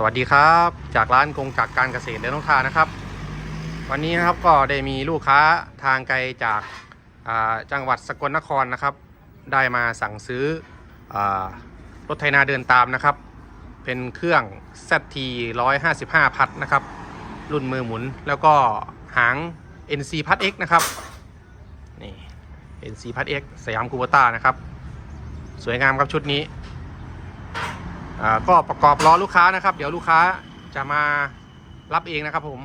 สวัสดีครับ จากร้านกงจักรการเกษตรเดนนองทานะครับ วันนี้นะครับก็ได้มีลูกค้าทางไกลจากาจังหวัดสกลนครนะครับ ได้มาสั่งซื้ออรถไถนาเดินตามนะครับ เป็นเครื่อง ZT 155 พัดนะครับ รุ่นมือหมุนแล้วก็หาง NC พัด X นะครับนี่ NC พัด X สยามคูโบต้านะครับ สวยงามครับชุดนี้ ก็ประกอบรอลูกค้านะครับ เดี๋ยวลูกค้าจะมารับเองนะครับผม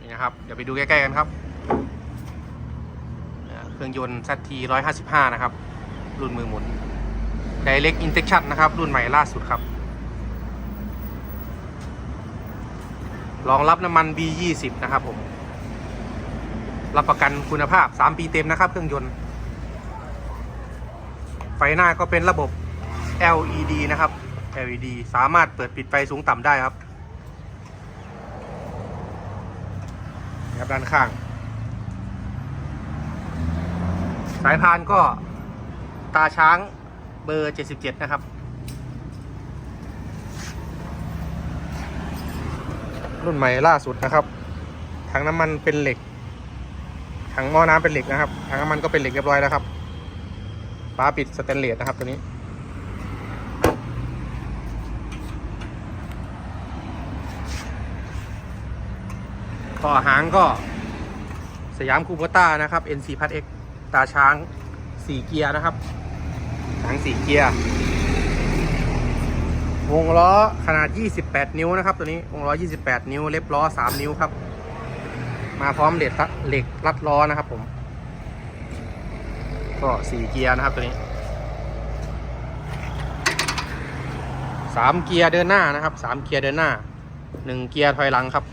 นี่นะครับ เดี๋ยวไปดูใกล้ๆกันครับ เครื่องยนต์ ZT 155 นะครับ รุ่นมือหมุน Direct Injection นะครับ รุ่นใหม่ล่าสุดครับรองรับน้ำมัน B20 นะครับผม รับประกันคุณภาพ 3 ปีเต็มนะครับ เครื่องยนต์ ไฟหน้าก็เป็นระบบ LED นะครับ LED สามารถเปิดปิดไฟสูงต่ำได้ครับนะครับด้านข้าง สายพานก็ตาช้างเบอร์ 77 นะครับ รุ่นใหม่ล่าสุดนะครับถังน้ำมันเป็นเหล็กถังหม้อน้ำเป็นเหล็กนะครับถังน้ำมันก็เป็นเหล็กเรียบร้อยแล้วครับฝาปิดสแตนเลสนะครับตัวนี้ ต่อหางก็สยามคูโบต้านะครับ NC พัด X ตาช้าง4เกียร์นะครับหาง4เกียร์ วงล้อขนาด 28 นิ้วนะครับ ตัวนี้ วงล้อ 28 นิ้ว เล็บล้อ 3 นิ้วครับ มาพร้อมเหล็กเหล็กรัดล้อนะครับผม ก็4เกียร์นะครับตัวนี้3เกียร์เดินหน้านะครับ3เกียร์เดินหน้า1เกียร์ถอยหลังครับ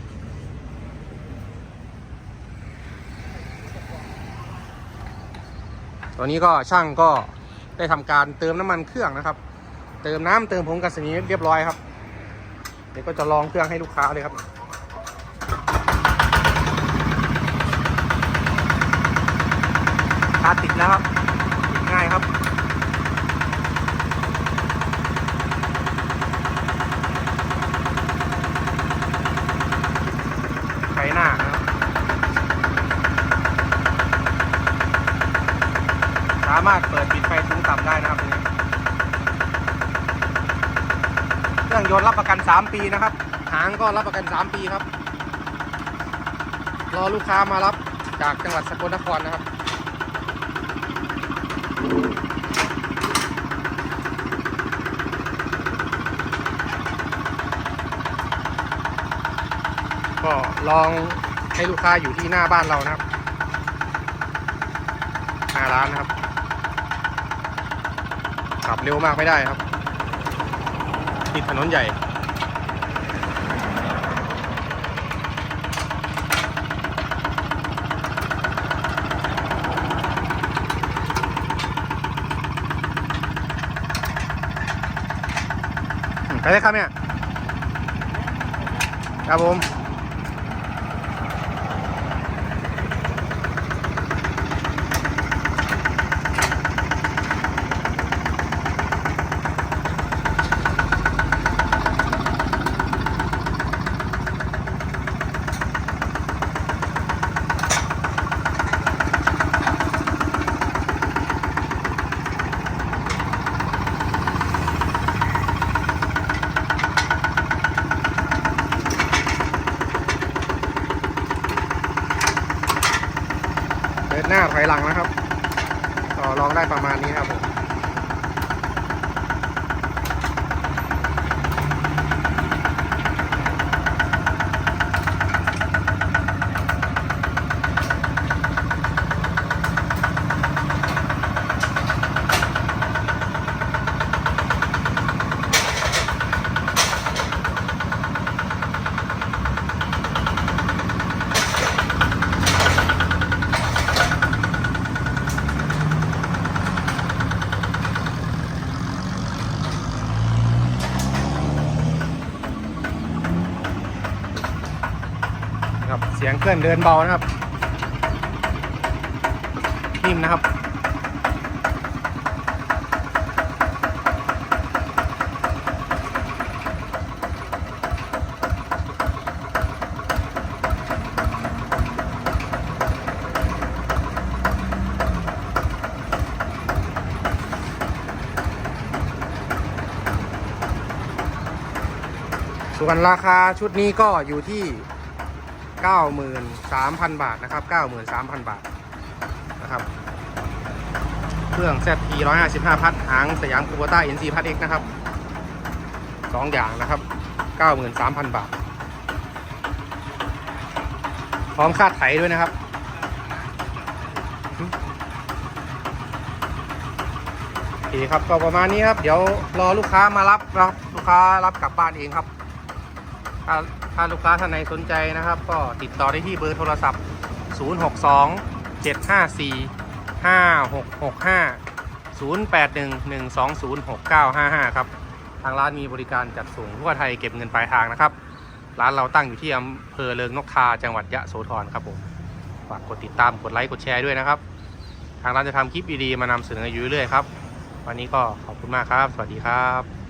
ตอนนี้ก็ช่างก็ได้ทำการเติมน้ำมันเครื่องนะครับ เติมน้ำเติมผงกัสนีเรียบร้อยครับ เดี๋ยวก็จะลองเครื่องให้ลูกค้าเลยครับคาติดแล้วครับติดง่ายครับ ไฟหน้านะครับ สามารถเปิดปิดไฟสูงต่ำได้นะครับตรงนี้เค รื่องยนต์รับประกัน 3 ปีนะครับ หางก็รับประกัน 3 ปีครับ รอลูกค้ามารับจากจังหวัดสกลนครนะครับ ก็ลองให้ลูกค้าอยู่ที่หน้าบ้านเรานะครับ หน้าร้านนะครับขับเร็วมากไม่ได้ครับ ติดถนนใหญ่ ไปเลยครับเนี่ย ครับผม เดินหน้าถอยหลังนะครับ ต่อรองได้ประมาณนี้ครับผม สียงเคลื่อนเดินเบานะครับ นิ่มนะครับ ส่วนราคาชุดนี้ก็อยู่ที่ 93,000 บาทนะครับ 93,000 บาทนะครับ เครื่อง ZP 155 พัดหางสยามคูโบต้า NC พัด X นะครับสองอย่างนะครับ 93,000 บาท พร้อมคาดไถด้วยนะครับโอเคครับก็ประมาณนี้ครับ เดี๋ยวรอลูกค้ามารับนะครับ ลูกค้ารับกลับบ้านเองครับ ถ้าถ้าลูกค้าท่านไหนสนใจนะครับ ก็ติดต่อได้ที่เบอร์โทรศัพท์ 062 754 5665 0811206955 ครับ ทางร้านมีบริการจัดส่งทั่วไทยเก็บเงินปลายทางนะครับ ร้านเราตั้งอยู่ที่อำเภอเลิงนกทาจังหวัดยะโสธรครับผมฝากกดติดตามกดไลค์กดแชร์ด้วยนะครับ ทางร้านจะทำคลิปดีๆมานำเสนออยู่เรื่อยๆครับ วันนี้ก็ขอบคุณมากครับ สวัสดีครับ